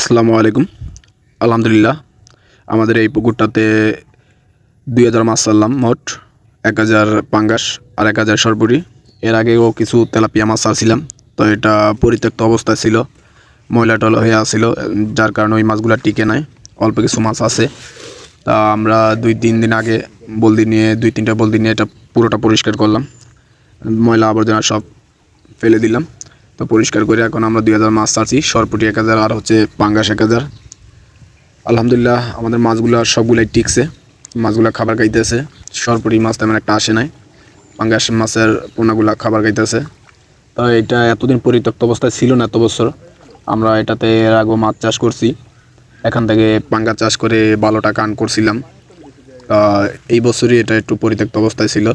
আসসালামু আলাইকুম। আলহামদুলিল্লাহ, আমাদের এই পুকুরটাতে দুই হাজার মাছ ছাড়লাম মোট, এক হাজার পাঙ্গাস আর এক হাজার সরপুরি। এর আগেও কিছু তেলাপিয়া মাছ ছাড়ছিলাম তো এটা পরিত্যক্ত অবস্থায় ছিল, ময়লা টলা হয়ে আসছিল যার কারণে ওই মাছগুলো টিকে নাই, অল্প কিছু মাছ আছে। তা আমরা দুই তিন দিন আগে বলদি নিয়ে, দুই তিনটা বলদি নিয়ে এটা পুরোটা পরিষ্কার করলাম, ময়লা আবর্জনা সব ফেলে দিলাম। তো পরিষ্কার করে এখন আমরা দুই হাজার মাছ ছাড়ছি। সরপুটি এক হাজার আর হচ্ছে পাঙ্গাস এক হাজার। আলহামদুলিল্লাহ আমাদের মাছগুলো সবগুলাই টিকছে। মাছগুলো খাবার খাইতেছে। সরপুরি মাছ তেমন একটা আসে নাই। পাঙ্গাস মাছের পোনাগুলা খাবার খাইতেছে। তো এটা এতদিন পরিত্যক্ত অবস্থায় ছিল না এত বছর। আমরা এটাতে এর আগেও মাছ চাষ করছি। এখান থেকে পাঙ্গা চাষ করে বারোটা কান করছিলাম। তা এই বছরই এটা একটু পরিত্যক্ত অবস্থায় ছিল।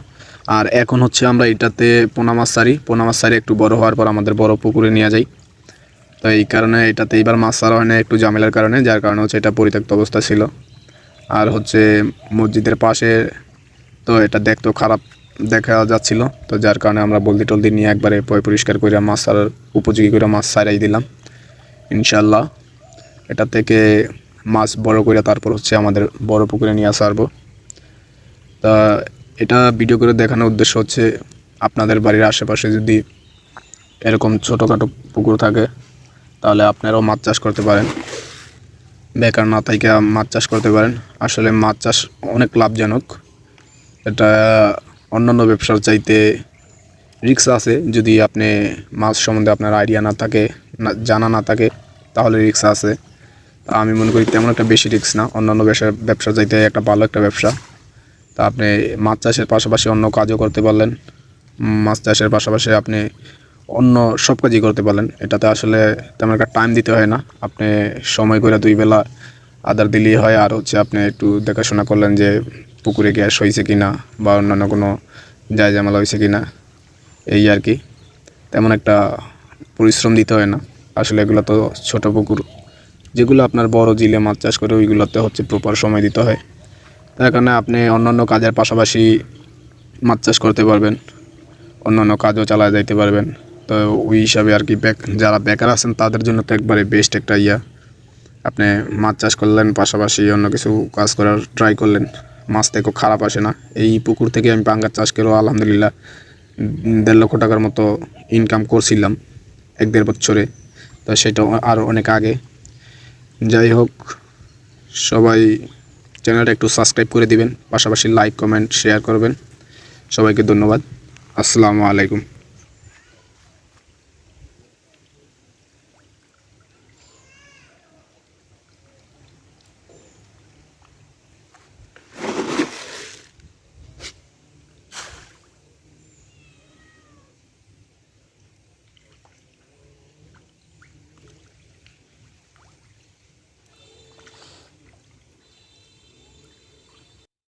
আর এখন হচ্ছে আমরা এটাতে পোনা মাছ সারি। পোনা মাছ সারি একটু বড় হওয়ার পর আমাদের বড় পুকুরে নিয়ে যাই। তো এই কারণে এটাতে এইবার মাছ সারা হয় না, একটু ঝামেলার কারণে, যার কারণে হচ্ছে এটা পরিত্যক্ত অবস্থা ছিল। আর হচ্ছে মসজিদের পাশে তো এটা দেখতেও খারাপ দেখা যাচ্ছিল। তো যার কারণে আমরা বলদি টলদি নিয়ে একবারে পয় পরিষ্কার করে মাছ সারার উপযোগী করে মাছ সারাই দিলাম। ইনশাল্লাহ এটা থেকে মাছ বড় করে তারপর হচ্ছে আমাদের বড় পুকুরে নিয়ে আসব তা এটা ভিডিও করে দেখানোর উদ্দেশ্য হচ্ছে আপনাদের বাড়ির আশেপাশে যদি এরকম ছোটোখাটো পুকুর থাকে, তাহলে আপনারাও মাছ চাষ করতে পারেন। বেকার না থেকে মাছ চাষ করতে পারেন। আসলে মাছ চাষ অনেক লাভজনক। এটা অন্যান্য ব্যবসার চাইতে রিক্স আছে। যদি আপনি মাছ সম্বন্ধে আপনার আইডিয়া না থাকে, না, জানা না থাকে, তাহলে রিক্স আছে। আমি মনে করি তেমন একটা বেশি রিক্স না। অন্যান্য ব্যবসা, ব্যবসার চাইতে একটা ভালো একটা ব্যবসা। তা আপনি মাছ চাষের পাশাপাশি অন্য কাজও করতে পারলেন। মাছ চাষের পাশাপাশি আপনি অন্য সব কাজই করতে পারলেন। এটাতে আসলে তেমন একটা টাইম দিতে হয় না। আপনি সময় করে দুই বেলা আদার দিলেই হয়। আর হচ্ছে আপনি একটু দেখাশোনা করলেন যে পুকুরে গ্যাস হয়েছে কি না বা অন্যান্য কোনো যায় জামালা হয়েছে কি না এই আর কি। তেমন একটা পরিশ্রম দিতে হয় না। আসলে এগুলো তো ছোটো পুকুর। যেগুলো আপনার বড় জিলে মাছ চাষ করে ওইগুলোতে হচ্ছে প্রপার সময় দিতে হয়। তার কারণে আপনি অন্যান্য কাজের পাশাপাশি মাছ চাষ করতে পারবেন, অন্যান্য কাজও চালায় যাইতে পারবেন। তো ওই হিসাবে আর কি ব্যাক যারা বেকার আছেন, তাদের জন্য তো একবারে বেস্ট একটা ইয়া। আপনি মাছ চাষ করলেন, পাশাপাশি অন্য কিছু কাজ করার ট্রাই করলেন, মাছ থেকে খারাপ আসে না। এই পুকুর থেকে আমি পাঙ্গার চাষ করেও আলহামদুলিল্লাহ দেড় লক্ষ টাকার মতো ইনকাম করছিলাম এক দেড় বছরে। তো সেটা আরও অনেক আগে। যাই হোক, সবাই চ্যানেলটা একটু সাবস্ক্রাইব করে দিবেন পাশাপাশি লাইক কমেন্ট শেয়ার করবেন। সবাইকে ধন্যবাদ। আসসালামু আলাইকুম।